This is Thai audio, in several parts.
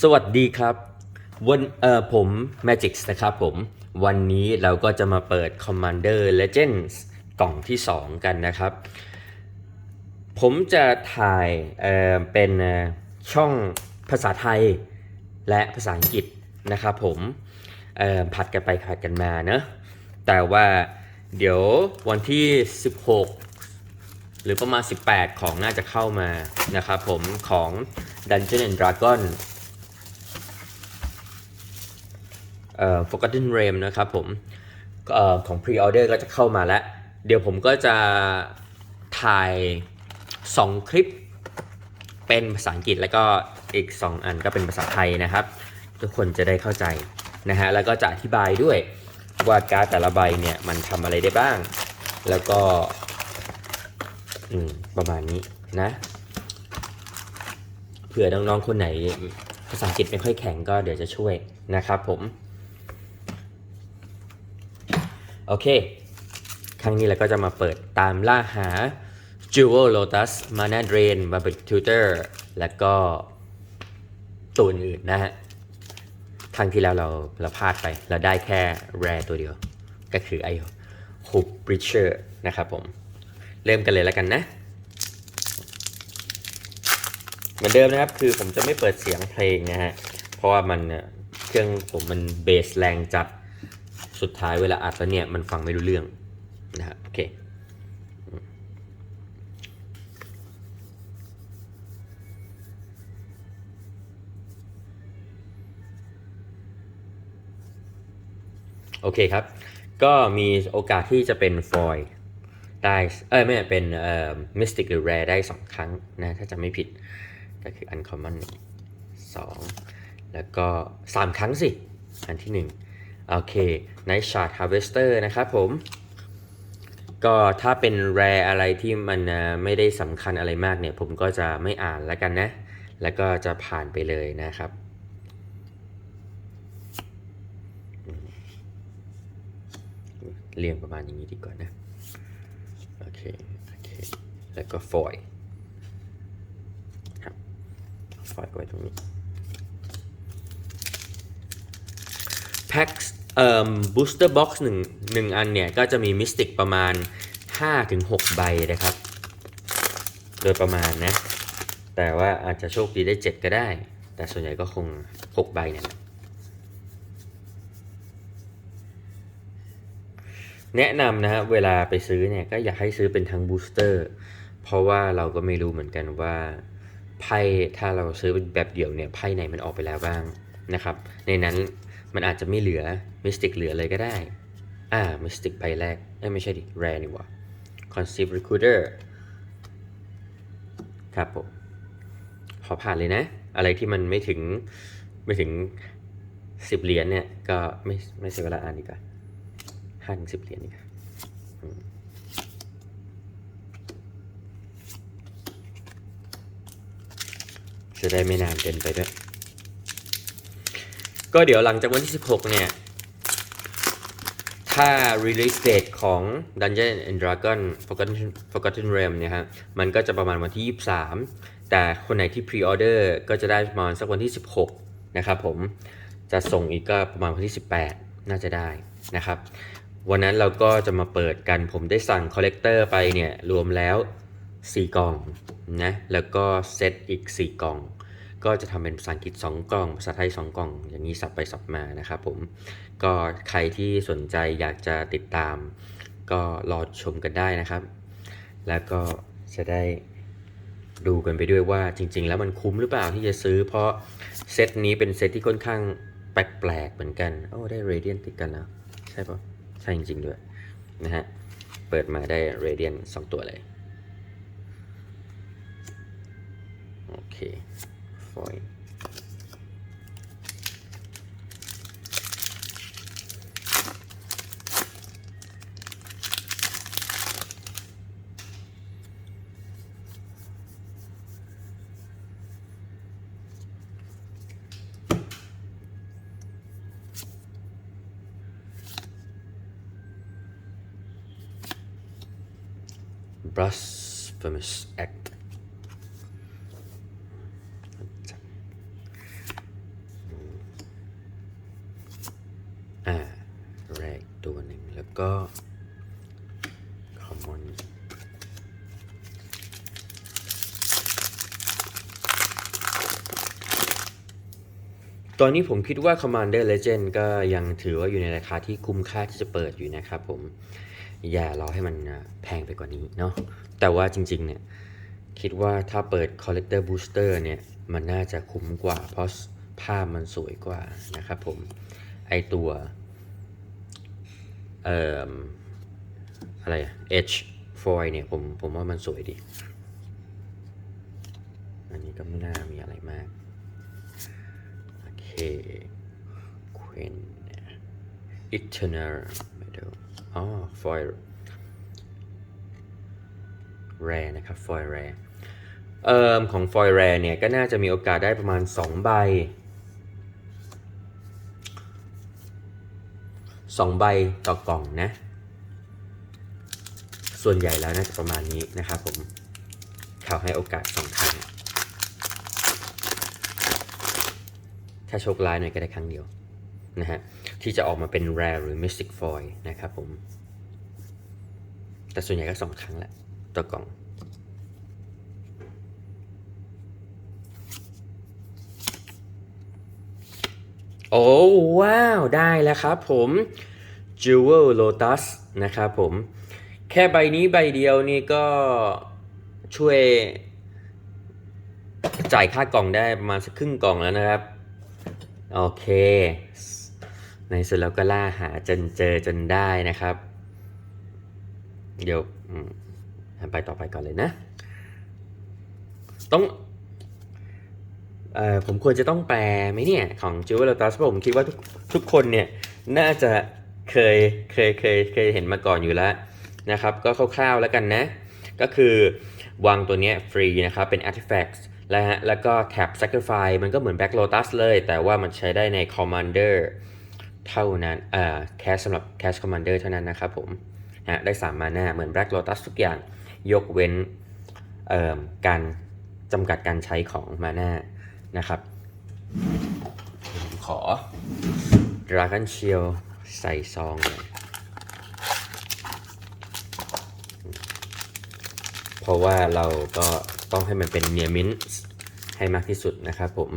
สวัสดีครับวันเอ่อผม Magix นะครับผม วันนี้เราก็จะมาเปิด Commander Legends กล่องที่ 2 กันนะครับ ผมจะถ่ายเอ่อเป็นช่องภาษาไทยและภาษาอังกฤษนะครับผมเอ่อผัดกันไปผัดกันมาเนอะแต่ว่าเดี๋ยววันที่ 16 หรือประมาณ 18 ของน่าจะเข้ามานะครับผมของ Dungeon and Dragon เอ่อ Forgotten Realm นะครับผมออของ Pre-order ก็จะเข้ามาแล้ว เดี๋ยวผมก็จะถ่าย 2 คลิป เป็นภาษาอังกฤษแล้วก็อีก 2 อันก็เป็นภาษาไทยนะครับ ทุกคนจะได้เข้าใจนะฮะแล้วก็จะอธิบายด้วยว่าการ์ดแต่ละใบเนี่ยมันทำอะไรได้บ้าง แล้วก็ประมาณนี้นะเผื่อน้องๆคนไหนภาษาอังกฤษไม่ค่อยแข็งก็เดี๋ยวจะช่วยนะครับผม โอเค ครั้งนี้เราก็จะมาเปิดตามล่าหา Jewel Lotus Mana Drain b a b b l Tutor แล้วก็ตัวอื่นๆนะฮะ ครั้งที่แล้วเราเราพลาดไป เราได้แค่ Rare ตัวเดียว ก็คือไอ้ Hoop Breacher นะครับผม เริ่มกันเลยแล้วกันนะ เหมือนเดิมนะครับคือผมจะไม่เปิดเสียงเพลงนะฮะ เพราะว่ามันเครื่องผมมันเบสแรงจัด สุดท้ายเวลาอัดแล้วเนี่ยมันฟังไม่รู้เรื่องนะครับโอเคโอเคครับ ก็มีโอกาสที่จะเป็นฟอยได้ เอ้ยไม่เป็นเอ่อมิสติกหรือแรได้ 2 ครั้งนะ ถ้าจะไม่ผิด ก็คืออันคอมมอนสองแล้วก็ 3 ครั้งสิ อันที่ 1 โอเค Night Shard Harvester นะครับผม ก็ถ้าเป็นแรอะไรที่มันไม่ได้สำคัญอะไรมากเนี่ย ผมก็จะไม่อ่านแล้วกันนะ แล้วก็จะผ่านไปเลยนะครับเรียงประมาณอย่างนี้ดีกว่านะ โอเค โอเค แล้วก็ฟอยครับฟอยไว้ตรงนี้แพ็ค เอ่อบูสเตอร์บ็อกซ์หนึ่งหนึ่งอันเนี่ย ก็จะมีมิสติกประมาณ 5-6 ใบนะครับ โดยประมาณนะ แต่ว่าอาจจะโชคดีได้ 7 ก็ได้ แต่ส่วนใหญ่ก็คง 6 ใบเนี่ยแนะนำนะฮะเวลาไปซื้อเนี่ยก็อยากให้ซื้อเป็นทั้งบูสเตอร์เพราะว่าเราก็ไม่รู้เหมือนกันว่าไพ่ถ้าเราซื้อแบบเดี่ยวเนี่ยไพ่ไหนมันออกไปแล้วบ้างนะครับ ในนั้น มันอาจจะไม่เหลือมิสติกเหลือเลยก็ได้ อ่ามิสติกใบแรกไม่ใช่ดิแรนี่ว่า Conceive Recruiter ครับผม ขอผ่านเลยนะ อะไรที่มันไม่ถึงไม่ถึงสิบเหรียญเนี่ย ก็ไม่ไม่เสียเวลาอ่านดีกว่าห้าถึงสิบเหรียญนี่ครับอืมจะได้ไม่นานเกินไปด้วย ก็เดี๋ยวหลังจากวันที่ 16 เนี่ย ถ้า release date ของ Dungeon and Dragon Forgotten Forgotten Realm เนี่ยฮะ มันก็จะประมาณวันที่ 23 แต่คนไหนที่ pre-order ก็จะได้ประมาณสักวันที่ 16 นะครับผม จะส่งอีกก็ประมาณวันที่ 18 น่าจะได้นะครับ วันนั้นเราก็จะมาเปิดกัน ผมได้สั่งคอลเลกเตอร์ไปเนี่ย รวมแล้ว 4 กล่องนะ แล้วก็เซตอีก 4 กล่อง ก็จะทำเป็นภาษาอังกฤษ 2 กล่อง ภาษาไทย 2 กล่อง อย่างนี้สับไปสับมานะครับผม ก็ใครที่สนใจอยากจะติดตาม ก็รอชมกันได้นะครับ แล้วก็จะได้ดูกันไปด้วยว่าจริง ๆ แล้วมันคุ้มหรือเปล่าที่จะซื้อ เพราะเซตนี้เป็นเซตที่ค่อนข้างแปลกๆเหมือนกัน โอ้ได้เรเดียนติดกันแล้ว ใช่ปะใช่จริง ๆ ด้วยนะฮะ เปิดมาได้เรเดียนสองตัวเลย โอเค ฟอยล์บลัสเฟอร์มิสแอค ก็ common ตอนนี้ผมคิดว่า Commander Legend ก็ยังถือว่าอยู่ในราคาที่คุ้มค่าที่จะเปิดอยู่นะครับผม อย่ารอให้มันแพงไปกว่านี้เนาะแต่ว่าจริงๆเนี่ย คิดว่าถ้าเปิด Collector Booster เนี่ย มันน่าจะคุ้มกว่าเพราะภาพมันสวยกว่านะครับผม ไอตัว เอ่ออะไรอะ H foil เนี่ยผมผมว่ามันสวยดี อันนี้ก็ไม่น่ามีอะไรมาก โอเค Queen Eternal ไม่ดูอ๋อ foil rare นะครับ foil rare เอ่อของ foil rare เนี่ย ก็น่าจะมีโอกาสได้ประมาณ 2 ใบ 2 ใบต่อกล่องนะ ส่วนใหญ่แล้วน่าจะประมาณนี้นะครับผมเขาให้โอกาส2ครั้ง ถ้าโชคร้ายหน่อยก็ได้ครั้งเดียวนะฮะ ที่จะออกมาเป็น rare หรือ mystic foil นะครับผม แต่ส่วนใหญ่ก็สองครั้งแหละต่อกล่อง โอ้ว้าว ได้แล้วครับผม Jewel Lotus นะครับผม แค่ใบนี้ใบเดียวนี่ก็ช่วยจ่ายค่ากล่องได้ประมาณสักครึ่งกล่องแล้วนะครับ โอเค ในสุดแล้วก็ล่าหาจนเจอจนได้นะครับ เดี๋ยวไปต่อไปก่อนเลยนะ ต้อง ผมควรจะต้องแปลไหมเนี่ยของ j e w e l Lotus เพราะผมคิดว่าทุกทุกคนเนี่ยน่าจะเคยเคยเคยเคยเห็นมาก่อนอยู่แล้วนะครับ ก็คร่าวๆแล้วกันนะ ก็คือวางตัวนี้ฟรีนะครับ เป็น artifact แล้วฮะแล้วก็แท็บ sacrifice มันก็เหมือน back Lotus เลย แต่ว่ามันใช้ได้ใน commander เท่านั้นเอ่อ cast สำหรับ cast commander เท่านั้นนะครับผมนะได้3มาหน้าเหมือน Black Lotus ทุกอย่างยกเว้นเอ่อการจำกัดการใช้ของมาหน้า นะครับผมขอ Dragon Shield ใส่ซองหน่อยเพราะว่าเราก็ต้องให้มันเป็นเนียมินให้มากที่สุดนะครับผม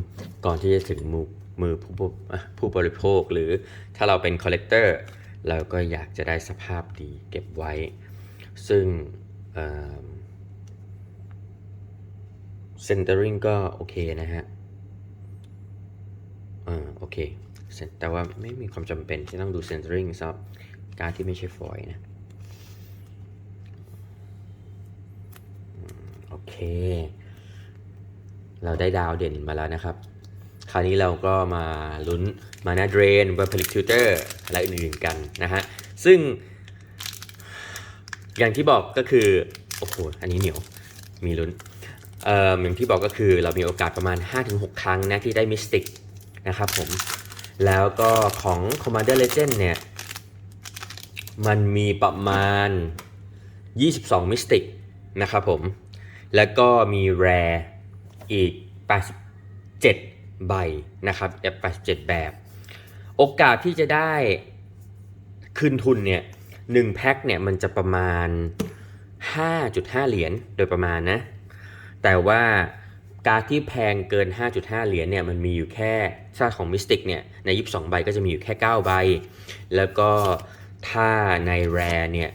ก่อนที่จะถึงมือมือผู้บอะผู้บริโภค หรือถ้าเราเป็นคอลเลกเตอร์เราก็อยากจะได้สภาพดีเก็บไว้ ซึ่งเซนเตอริงก็โอเคนะฮะ อ่าโอเค แต่ว่าไม่มีความจำเป็นที่ต้องดูเซนเตอริงสำหรับการที่ไม่ใช่ฟอยนะโอเค เราได้ดาวเด่นมาแล้วนะครับ คราวนี้เราก็มาลุ้นมานาเดรนเวอร์พลิกทิวเตอร์และอื่นๆกันนะฮะ ซึ่ง อย่างที่บอกก็คือ โอ้โห อันนี้เหนียว มีลุ้นเอ่ออย่างที่บอกก็คือเรามีโอกาสประมาณ 5-6 ครั้งนะที่ได้มิสติก นะครับผม แล้วก็ของ Commander Legend เนี่ย มันมีประมาณ 22มิสติกนะครับผม แล้วก็มี Rare อีก 87 ใบนะครับ87 แบบ โอกาสที่จะได้คืนทุนเนี่ยหนึ่งแพ็คเนี่ยมันจะประมาณ 5.5 เหรียญโดยประมาณนะ แต่ว่า การดที่แพงเกิน 5.5 เหรียญเนี่ยมันมีอยู่แค่ถ้าของมิสติกเนี่ยใน 22 ใบก็จะมีอยู่แค่ 9 ใบ แล้วก็ถ้าในแรเนี่ย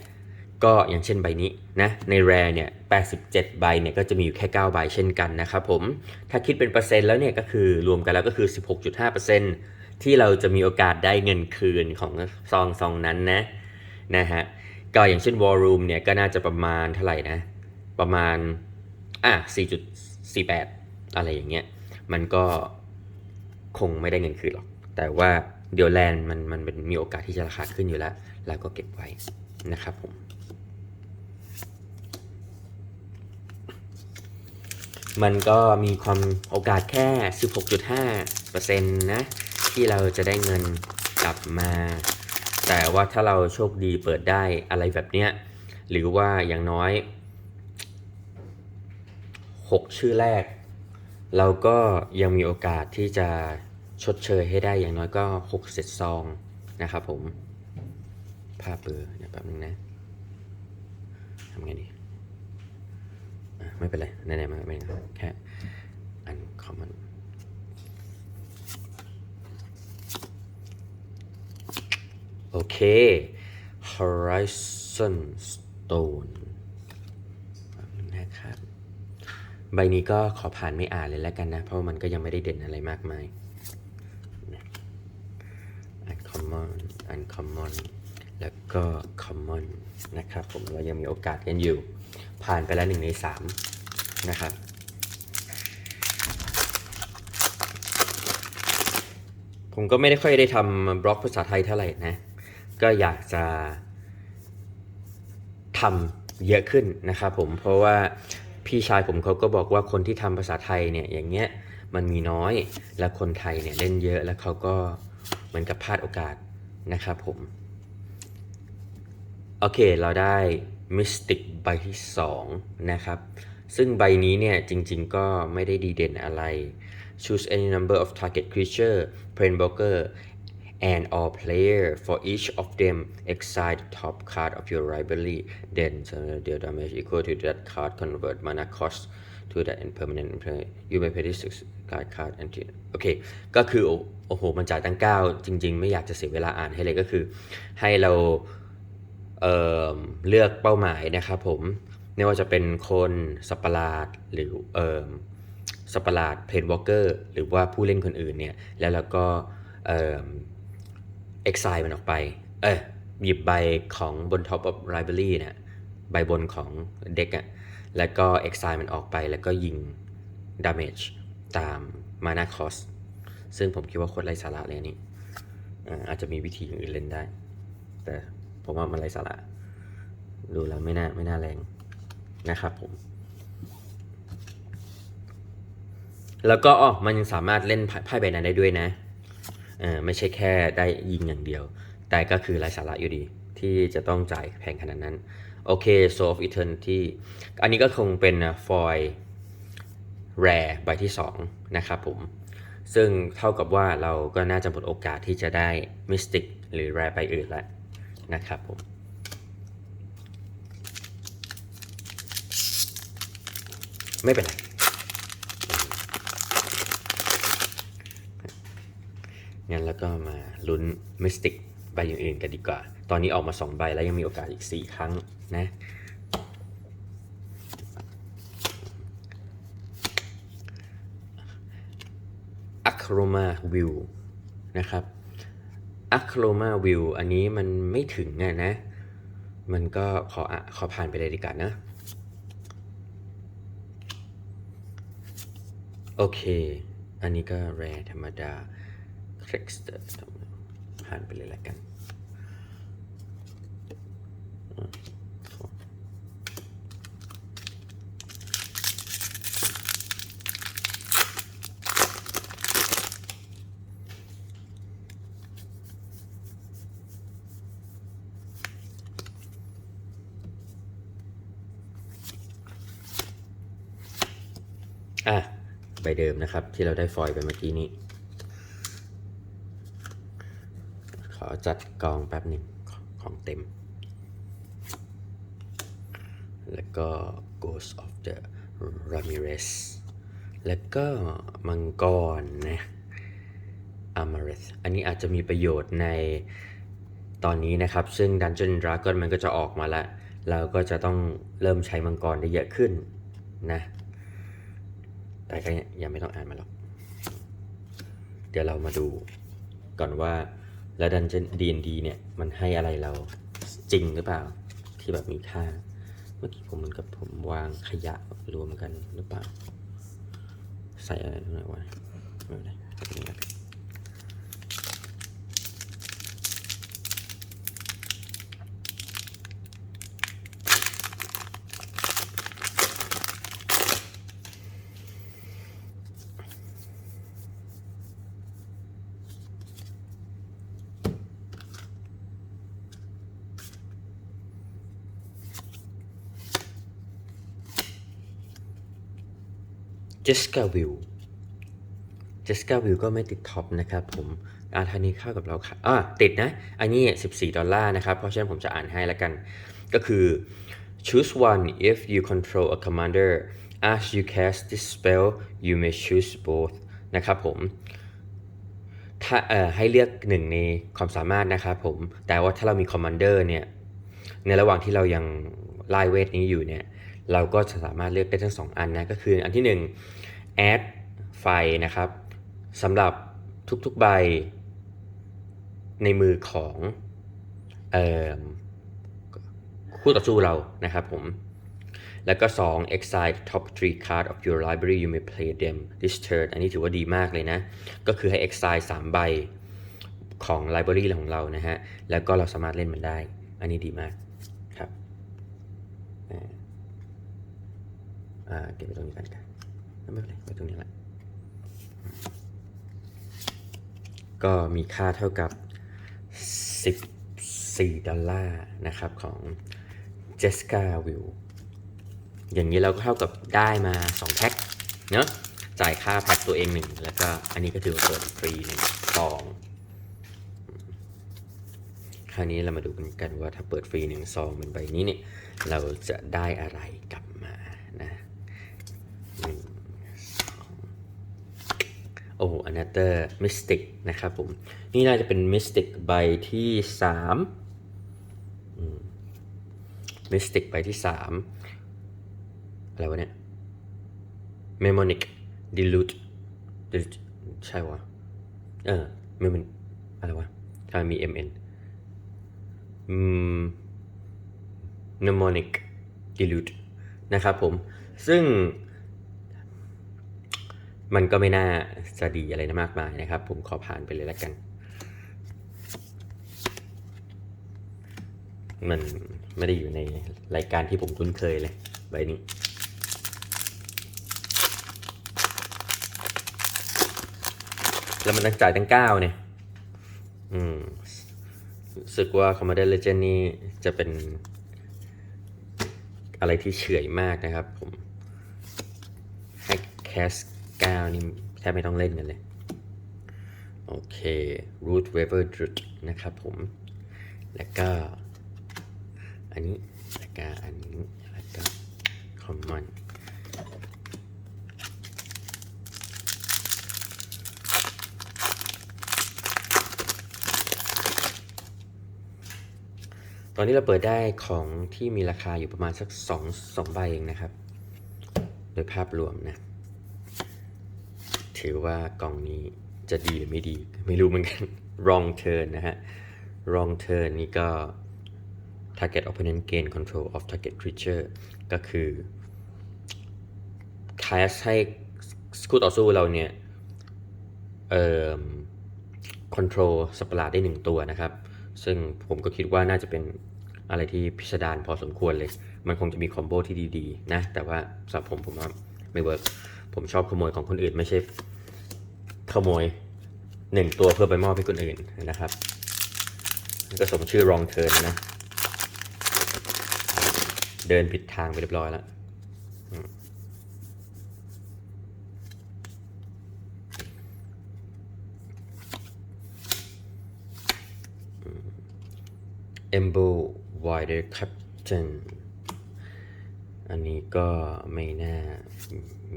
ก็อย่างเช่นใบนี้นะในแรเนี่ย 87 ใบเนี่ยก็จะมีอยู่แค่ 9 ใบเช่นกันนะครับผม ถ้าคิดเป็นเปอร์เซ็นต์แล้วเนี่ยก็คือรวมกันแล้วก็คือ 16.5%ที่เราจะมีโอกาสได้เงินคืนของซองซองนั้นนะนะฮะก็อย่างเช่น War Room เนี่ยก็น่าจะประมาณเท่าไหร่นะ ประมาณอะ4.48 อะไรอย่างเงี้ยมันก็คงไม่ได้เงินคืนหรอก แต่ว่าเดี๋ยวแลนมันมันเป็นมีโอกาสที่จะราคาขึ้นอยู่แล้วแล้วก็เก็บไว้นะครับผมมันก็มีความโอกาสแค่ 16.5%นะ ที่เราจะได้เงินกลับมา แต่ว่าถ้าเราโชคดีเปิดได้อะไรแบบเนี้ย หรือว่าอย่างน้อย 6 ชื่อแรก เราก็ยังมีโอกาสที่จะชดเชยให้ได้อย่างน้อยก็ 6 เซตซองนะครับผมภาพเบอเดี๋ยวแป๊บนึงนะทำไงดีไม่เป็นไรไหนๆมาไม่เป็นไรแค่อันคอมมอนโอเค Horizon Stone แป๊บนึงนะครับ ใบนี้ก็ขอผ่านไม่อ่านเลยแล้วกันนะ เพราะมันก็ยังไม่ได้เด่นอะไรมากมาย uncommon uncommon แล้วก็ common นะครับผมเรายังมีโอกาสกันอยู่ ผ่านไปแล้วหนึ่งในสามนะครับผมก็ไม่ได้ค่อยได้ทำบล็อกภาษาไทยเท่าไหร่นะ ก็อยากจะทำเยอะขึ้นนะครับผม เพราะว่า พี่ชายผมเขาก็บอกว่าคนที่ทำภาษาไทยเนี่ยอย่างเงี้ยมันมีน้อยและคนไทยเนี่ยเล่นเยอะแล้วเขาก็เหมือนกับพลาดโอกาสนะครับผม โอเคเราได้ Mystic ใบที่ 2 นะครับ ซึ่งใบนี้เนี่ยจริงๆก็ไม่ได้ดีเด่นอะไร Choose any number of target creature Planeswalker and all player for each of them exile the top card of your library then uh, deal damage equal to that card convert mana cost to that impermanent play you may play this card card until โอเค ก็คือ โอ้โห มันจ่ายตั้ง9จริง ๆ ไม่อยากจะเสียเวลาอ่านให้เลยก็คือ ให้เราเเลือกเป้าหมายนะครับผมไม่ว่าจะเป็นคนสัตว์ประหลาดหรือเอ่อสัตว์ประหลาดเพลนวอลเกอร์หรือว่าผู้เล่นคนอื่นเนี่ย แล้วเราก็ exile มันออกไป เออหยิบใบของบน top of library เนี่ยใบบนของเด็กอะแล้วก็ exile มันออกไปแล้วก็ยิง damage ตาม mana cost ซึ่งผมคิดว่าโคตรไร้สาระเลยนนี้อ่าอาจจะมีวิธีอย่างอื่นเล่นได้ แต่ผมว่ามันไร้สาระ ดูแล้วไม่น่าไม่น่าแรงนะครับผม แล้วก็อ๋อมันยังสามารถเล่นไพ่ใบนั้นได้ด้วยนะ ไม่ใช่แค่ได้ยิงอย่างเดียว แต่ก็คือไร้สาระอยู่ดีที่จะต้องจ่ายแพงขนาดนั้น โอเค s o of Eternity อันนี้ก็คงเป็นฟอยแรใบที่2นะครับผม ซึ่งเท่ากับว่าเราก็น่าจะหมดโอกาสที่จะได้ Mystic หรือแรใบอื่นแล้วนะครับผมไม่เป็นไร งั้นแล้วก็มาลุ้นมิสติกใบอย่างอื่นกันดีกว่า ตอนนี้ออกมา 2 ใบแล้วยังมีโอกาสอีก 4 ครั้งนะอะคโรมาวิวนะครับอะคโรมาวิวอันนี้มันไม่ถึงอะนะ มันก็ขอขอผ่านไปเลยดีกว่านะ โอเค อันนี้ก็แรธรรมดา คลิกสเตอร์ผ่านไปเลยละกันอะใบเดิมนะครับ ที่เราได้ฟอยล์ไปเมื่อกี้นี้ ขอ จัดกองแป๊บหนึ่งของเต็ม แล้วก็ Ghost of the Ramirez แล้วก็มังกรนะ Amareth อันนี้อาจจะมีประโยชน์ในตอนนี้นะครับ ซึ่ง Dungeon Dragon มันก็จะออกมาล้วเราก็จะต้องเริ่มใช้มังกรได้เยอะขึ้นนะ แต่ก็ยังไม่ต้องอ่านมาหรอก เดี๋ยวเรามาดูก่อนว่า แล้วดันเจนดีเนี่ย มันให้อะไรเราจริงหรือเปล่า ที่แบบมีค่า เมื่อกี้ผมเหมือนกับผมวางขยะรวมกันหรือเปล่า ใส่อะไรตรงไหนวะไม่เป็นไร เอาตรงนี้แล้วกันเจสกาวิลก็ไม่ติดท็อปนะครับผมอาทานี้เข้ากับเราค่ะอ่าติดนะ อันนี้ 14 ดอลลาร์นะครับ เพราะฉะนั้นผมจะอ่านให้แล้วกัน ก็คือ choose one if you control a commander as you cast this spell you may choose both นะครับผมถ้าเอ่อให้เลือกหนึ่งในความสามารถนะครับผม แต่ว่าถ้าเรามีคอมมานเดอร์เนี่ย ในระหว่างที่เรายังไล่เวทนี้อยู่เนี่ย เราก็จะสามารถเลือกได้ทั้งสองอันนะ ก็คืออันที่หนึ่ง add ไฟนะครับสำหรับทุกๆใบในมือของออคู่ต่อสู้เรานะครับผม แล้วก็ 2 exile top 3 card of your library you may play them this turn อันนี้ถือว่าดีมากเลยนะ ก็คือให้ exile 3 ใบของ library ของเรานะฮะ แล้วก็เราสามารถเล่นมันได้ อันนี้ดีมากครับ อ่าเก็บไว้ตรงนี้กันกัน ไม่เป็นไรไว้ตรงนี้แหละ ก็มีค่าเท่ากับ 14 ดอลลาร์นะครับของ Jessica Will อย่างนี้เราก็เท่ากับได้มา 2 แพ็คเนอะจ่ายค่าแพ็คตัวเองหนึ่งแล้วก็อันนี้ก็ถือว่าเปิดฟรีหนึ่งซองคราวนี้เรามาดูกันกันว่าถ้าเปิดฟรีหนึ่งซองเป็นใบนี้เนี่ย เราจะได้อะไรกลับมานะหนึ่ง โอ้โห another mystic นะครับผมนี่น่าจะเป็น mystic ใบที่สามม mystic ใบที่สามอะไรวะเนี่ย mnemonic dilute dilute ใช่วะเออ mnemonic อะไรวะถ้ามี mn อืม mnemonic dilute นะครับผม ซึ่ง มันก็ไม่น่าจะดีอะไรนะมากมายนะครับ ผมขอผ่านไปเลยแล้วกัน มันไม่ได้อยู่ในรายการที่ผมคุ้นเคยเลยใบนี้แล้วมันต้องจ่ายตั้งเก้าเนี่ย อืมรู้สึกว่า Commander Legend นี่จะเป็น อะไรที่เฉื่อยมากนะครับผม ให้แคส เก้านี่แทบไม่ต้องเล่นกันเลย โอเค Root Weaver Druid นะครับผม แล้วก็ อันนี้ แล้วก็อันนี้ แล้วก็ Common ตอนนี้เราเปิดได้ของที่มีราคาอยู่ประมาณสักสองสองใบเองนะครับ โดยภาพรวมนะ ถือว่ากล่องนี้จะดีหรือไม่ดี ไม่รู้เหมือนกัน wrong turn นะฮะ wrong turn นี่ก็ target opponent gain control of target creature ก็คือคาสให้คู่ต่อสู้เราเนี่ย เอ่อ control สัประหลาดได้หนึ่งตัวนะครับ ซึ่งผมก็คิดว่าน่าจะเป็นอะไรที่พิสดารพอสมควรเลย มันคงจะมีคอมโบที่ดีๆ นะ แต่ว่าสำหรับผมผมว่าไม่เวิร์กผมชอบขโมยของคนอื่นไม่ใช่ ขโมยหนึ่งตัวเพื่อไปมอบให้คนอื่นนะครับก็สมชื่อ wrong turn นะ เดินผิดทางไปเรียบร้อยแล้ว e m b o Wider Captain อันนี้ก็ไม่น่า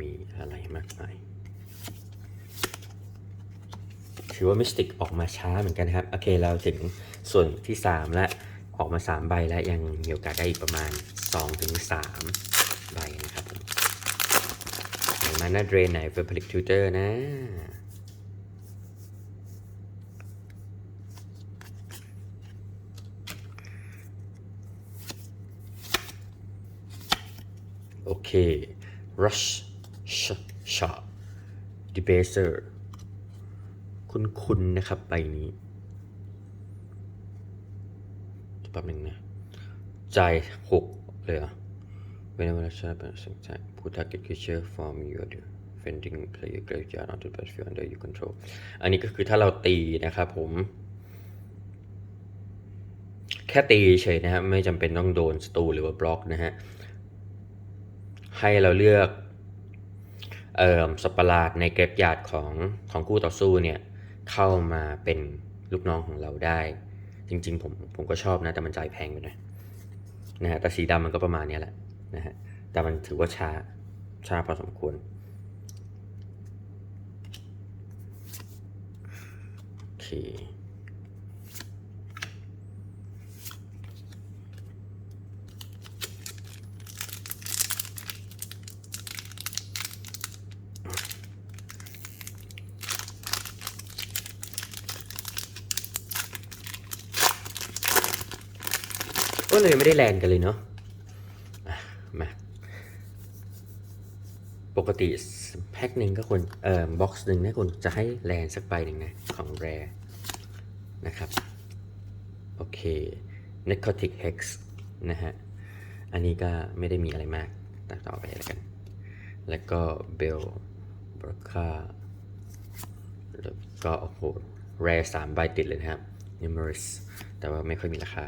มีอะไรมากมาย ถือว่ามิสติกออกมาช้าเหมือนกันครับ โอเค เราถึงส่วนที่ 3 แล้วออกมา 3 ใบแล้วยังมีโอกาสได้อีกประมาณ 2-3ถึงใบนะครับผมไหนมาหน้าเดรนไหนเฟอร์พลิกทูเตอร์นะโอเค rush shot shot debaser คุณคุณนะครับใบนี้แป๊บนึงนะใจหกเลยเหรอ Whenever a shot happens, attack, put target creature from your defending player graveyard onto the battlefield under your control อันนี้ก็คือถ้าเราตีนะครับผม แค่ตีเฉยนะครับไม่จำเป็นต้องโดนสตูหรือว่าบล็อกนะฮะ ให้เราเลือกเอ่อสัตว์ประหลาดในเกรฟยาดของของคู่ต่อสู้เนี่ย เข้ามาเป็นลูกน้องของเราได้ จริง ๆ ผมผมก็ชอบนะ แต่มันจ่ายแพงไปหน่อยนะฮะแต่สีดำมันก็ประมาณนี้แหละนะฮะแต่มันถือว่าช้าช้าพอสมควรโอเค ก็ เลยไม่ได้แลนกันเลยเนาะมาปกติแพ็คหนึ่งก็ควรเอ่อบ็อกซ์หนึ่งนะคุณจะให้แลนสักใบหนึ่งนะ ของแรนะครับ โอเค Necrotic Hex นะฮะ อันนี้ก็ไม่ได้มีอะไรมากตัดต่อไปแล้วกัน แล้วก็ Bell b r o c a แล้วก็โอ้โหแรสามใบติดเลยนะครับ Numerous แต่ว่าไม่ค่อยมีราคา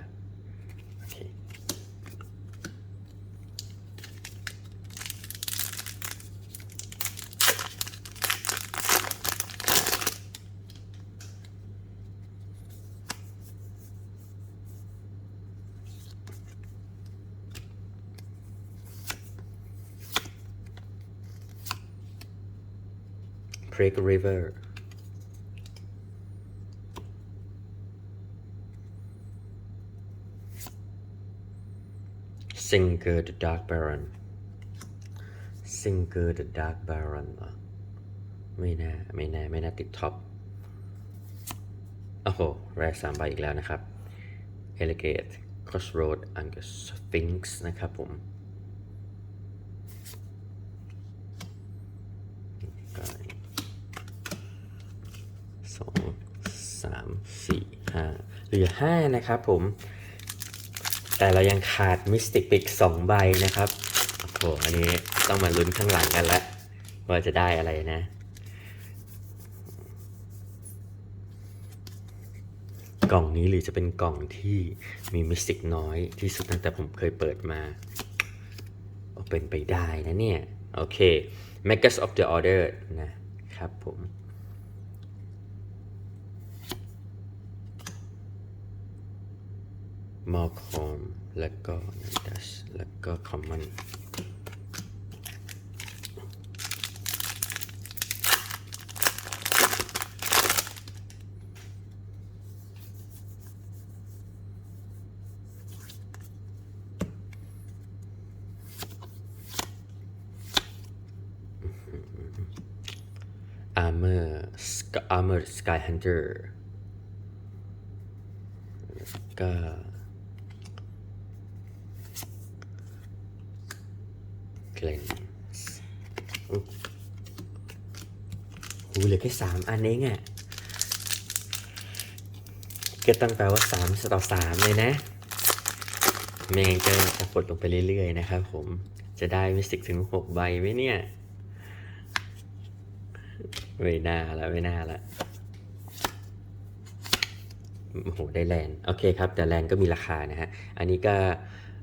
Preg River ซิงเกอร์ the Dark Baron ซิงเกอร์ the Dark Baron เหรอไม่น่าไม่น่าไม่น่าติดท็อป โอ้โห แรกสามใบอีกแล้วนะครับ Elegate Crossroad Angus Sphinx นะครับผม สองสามสี่ห้า เหลือห้านะครับผม แต่เรายังขาดมิสติกปิกสองใบนะครับ โอ้โห อันนี้ต้องมาลุ้นข้างหลังกันละ ว่าจะได้อะไรนะ กล่องนี้หรือจะเป็นกล่องที่มีมิสติกน้อยที่สุดตั้งแต่ผมเคยเปิดมาเป็นไปได้นะเนี่ย โอเค Magus of the Order นะครับผม มอคอมแล้วก็นัดัสแล้วก็คอมมอนอาร์เมอร์อาร์เมอร์สกายฮันเตอร์ก็ เกลนอู้หูเหลือแค่สามอันเองอะ่ะก็ตั้งแปลว่าสามต่อสามเลยนะไม่งั้นก็จะกดลงไปเรื่อยๆนะครับผมจะได้มิสติกถึงหกใบไหมเนี่ยไม่น่าละไม่น่าละโอ้โหได้แลนโอเคครับ แต่แลนก็มีราคานะฮะ อันนี้ก็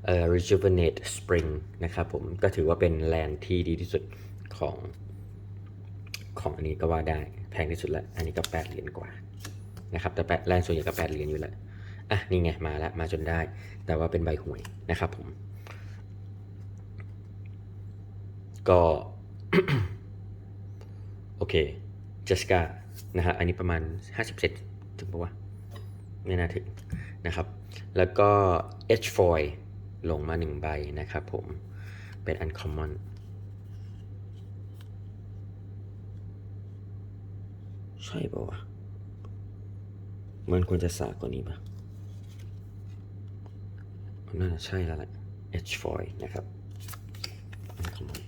เอ่อ rejuvenate spring นะครับผมก็ถือว่าเป็นแลนด์ที่ดีที่สุดของของอันนี้ก็ว่าได้แพงที่สุดละอันนี้ก็ 8 เหรียญกว่านะครับแต่แปดแลนด์ส่วนใหญ่ก็ 8 เหรียญอยู่แล้วอะนี่ไงมาล้วมาจนได้ แต่ว่าเป็นใบหวยนะครับผม ก็โอเคเจสกานะฮะอันนี้ประมาณ 50 เซนถึงปะวะไม่น่าถึงนะครับ แล้วก็ H foil ลงมาหนึ่งใบนะครับผม เป็น uncommon ใช่ปะวะ มันควรจะสากกว่านี้ปะน่าจะใช่แล้วแหละ H foil นะครับ uncommon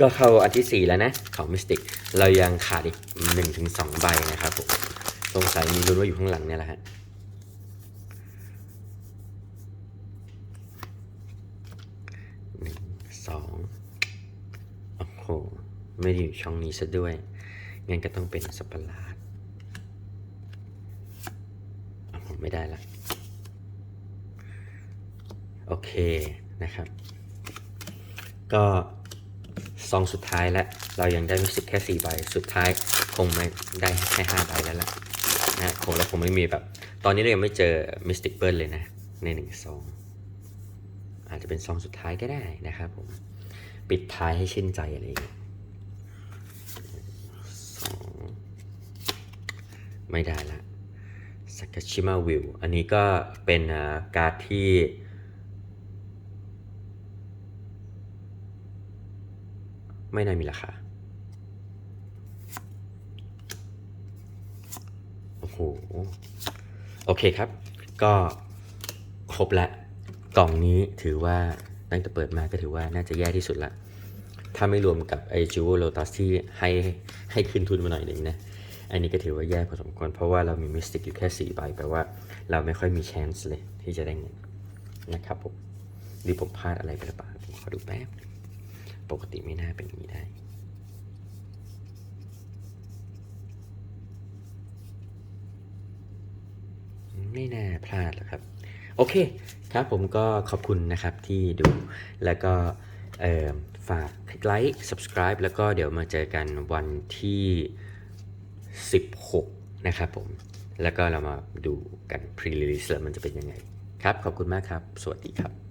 ก็เข้าอันที่ 4 แล้วนะของ Mystic เรายังขาดอีก1-2ใบนะครับผมสงสัยมีลุ้นว่าอยู่ข้างหลังเนี่ยแหละฮะ หนึ่งสองโอ้โห ไม่ได้อยู่ช่องนี้ซะด้วย งั้นก็ต้องเป็นสัตว์ปะหลาดผมไม่ได้ละ โอเคนะครับ ก็ซองสุดท้ายแล้ว เรายังได้มิสิกแค่ 4 ใบ สุดท้ายคงไม่ได้แค่5ใบแล้วล่ะนะคงเราคงไม่มีแบบ ตอนนี้เรายังไม่เจอมิสติกเปิลเลยนะ ในหนึ่งซอง อาจจะเป็นซองสุดท้ายก็ได้นะครับผม ปิดท้ายให้ชื่นใจอะไรอย่างเงี้ยสอง ไม่ได้ละสกาชิมาวิวอันนี้ก็เป็นการ์ดที่ไม่น่ามีราคา โอ้โห โอเคครับ ก็ครบละ กล่องนี้ถือว่าตั้งแต่เปิดมาก็ถือว่าน่าจะแย่ที่สุดละ ถ้าไม่รวมกับไอจูโ o โ t ตัสที่ให้ให้คืนทุนมาหน่อยหนึ่งนะ อันนี้ก็ถือว่าแย่พอสมควร เพราะว่าเรามีมิสติกอยู่แค่ 4 ใบแปลว่าเราไม่ค่อยมี chance เลยที่จะได้เงินนะครับผมหรือผมพลาดอะไรไปหรือเปล่าผมขอดูแป๊บ ปกติไม่น่าเป็นอย่างนี้ได้ไม่น่าพลาดหรอกครับ โอเคครับผมก็ขอบคุณนะครับที่ดูแล้วก็ฝากคลิกไลค์ subscribe แล้วก็เดี๋ยวมาเจอกันวันที่ 16 นะครับผม แล้วก็เรามาดูกัน pre release แล้วมันจะเป็นยังไง ครับ ขอบคุณมากครับ สวัสดีครับ